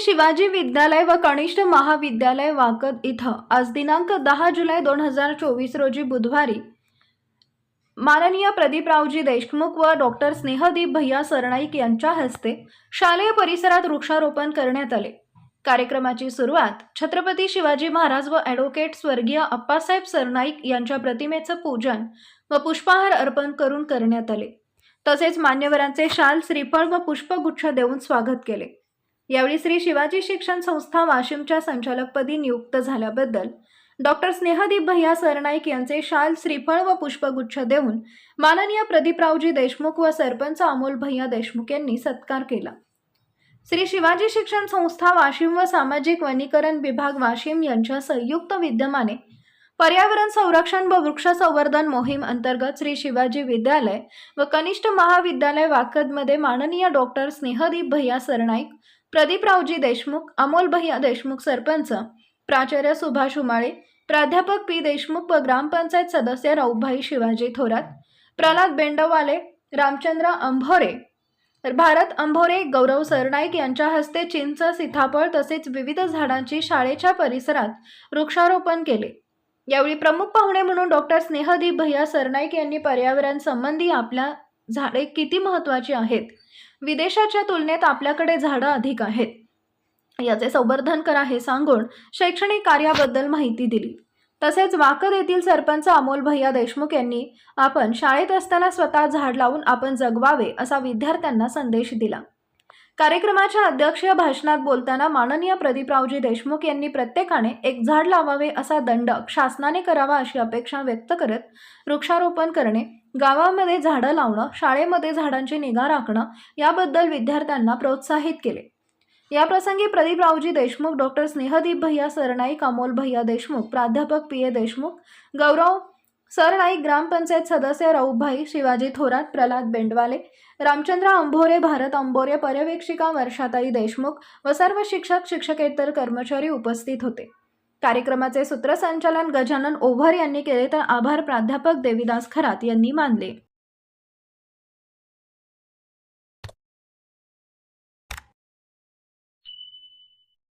शिवाजी विद्यालय व कनिष्ठ महाविद्यालय वाकद इथं आज दिनांक दहा जुलै दोन हजार चोवीस रोजी बुधवारी माननीय प्रदीपरावजी देशमुख व डॉक्टर स्नेहदीप भैया सरनाईक यांच्या हस्ते शालेय परिसरात वृक्षारोपण करण्यात आले. कार्यक्रमाची सुरुवात छत्रपती शिवाजी महाराज व ॲडव्होकेट स्वर्गीय अप्पासाहेब सरनाईक यांच्या प्रतिमेचं पूजन व पुष्पहार अर्पण करून करण्यात आले. तसेच मान्यवरांचे शाल श्रीफळ व पुष्पगुच्छ देऊन स्वागत केले. यावेळी श्री शिवाजी शिक्षण संस्था वाशिमच्या संचालकपदी नियुक्त झाल्याबद्दल डॉक्टर स्नेहदीप भैया सरनाईक यांचे शाल श्रीफळ व पुष्पगुच्छ देऊन माननीय प्रदीपरावजी देशमुख व सरपंच अमोल भैया देशमुख यांनी सत्कार केला. श्री शिवाजी शिक्षण संस्था वाशिम व सामाजिक वनीकरण विभाग वाशिम यांच्या संयुक्त विद्यमाने पर्यावरण संरक्षण व वृक्ष संवर्धन मोहीम अंतर्गत श्री शिवाजी विद्यालय व कनिष्ठ महाविद्यालय वाकदमध्ये माननीय डॉक्टर स्नेहदीप भैया सरनाईक प्रदीपरावजी देशमुख अमोल भैया देशमुख सरपंच प्राचार्य सुभाष उमाळे प्राध्यापक पी देशमुख व ग्रामपंचायत सदस्य राऊभाई शिवाजी थोरात प्रल्हाद बेंडवाले रामचंद्र अंभोरे भारत अंभोरे गौरव सरनाईक यांच्या हस्ते चिंच सीताफळ तसेच विविध झाडांची शाळेच्या परिसरात वृक्षारोपण केले. यावेळी प्रमुख पाहुणे म्हणून डॉक्टर स्नेहदीप भैया सरनाईक यांनी पर्यावरण संबंधी आपल्या झाडे किती महत्त्वाची आहेत? विदेशाच्या तुलनेत आपल्याकडे झाडं अधिक आहेत. याचे संवर्धन करा हे सांगून शैक्षणिक कार्याबद्दल माहिती दिली. तसेच वाकद येथील सरपंच अमोल भैया देशमुख यांनी आपण शाळेत असताना स्वतः झाड लावून आपण जगवावे असा विद्यार्थ्यांना संदेश दिला. कार्यक्रमाच्या अध्यक्षीय भाषणात बोलताना माननीय प्रदीपरावजी देशमुख यांनी प्रत्येकाने एक झाड लावावे असा दंड शासनाने करावा अशी अपेक्षा व्यक्त करत वृक्षारोपण करणे गावामध्ये झाडं लावणं शाळेमध्ये झाडांची निगा राखणं याबद्दल विद्यार्थ्यांना प्रोत्साहित केले. याप्रसंगी प्रदीपरावजी देशमुख डॉक्टर स्नेहदीप भैया सरनाईक अमोल भैया देशमुख प्राध्यापक पी. ए. देशमुख गौरव सरनाईक ग्रामपंचायत सदस्य राऊभाई शिवाजी थोरात प्रल्हाद बेंडवाले रामचंद्र अंभोरे भारत अंबोरे पर्यवेक्षिका वर्षाताई देशमुख व सर्व शिक्षक शिक्षकेतर कर्मचारी उपस्थित होते. कार्यक्रमाचे सूत्रसंचालन गजानन ओव्हर यांनी केले तर आभार प्राध्यापक देविदास खरात यांनी मानले.